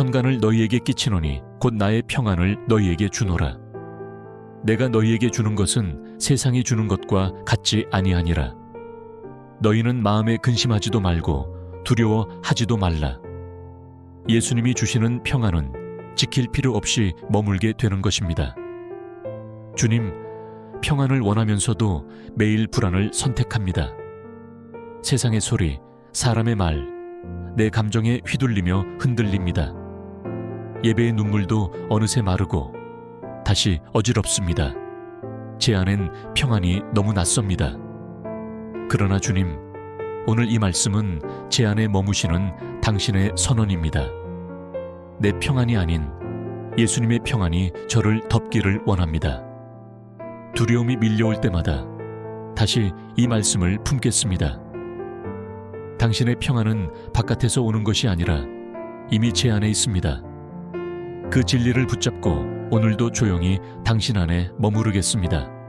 평강을 너희에게 끼치노니 곧 나의 평안을 너희에게 주노라. 내가 너희에게 주는 것은 세상이 주는 것과 같지 아니하니라. 너희는 마음에 근심하지도 말고 두려워하지도 말라. 예수님이 주시는 평안은 지킬 필요 없이 머물게 되는 것입니다. 주님, 평안을 원하면서도 매일 불안을 선택합니다. 세상의 소리, 사람의 말, 내 감정에 휘둘리며 흔들립니다. 예배의 눈물도 어느새 마르고 다시 어지럽습니다. 제 안엔 평안이 너무 낯섭니다. 그러나 주님, 오늘 이 말씀은 제 안에 머무시는 당신의 선언입니다. 내 평안이 아닌 예수님의 평안이 저를 덮기를 원합니다. 두려움이 밀려올 때마다 다시 이 말씀을 품겠습니다. 당신의 평안은 바깥에서 오는 것이 아니라 이미 제 안에 있습니다. 그 진리를 붙잡고 오늘도 조용히 당신 안에 머무르겠습니다.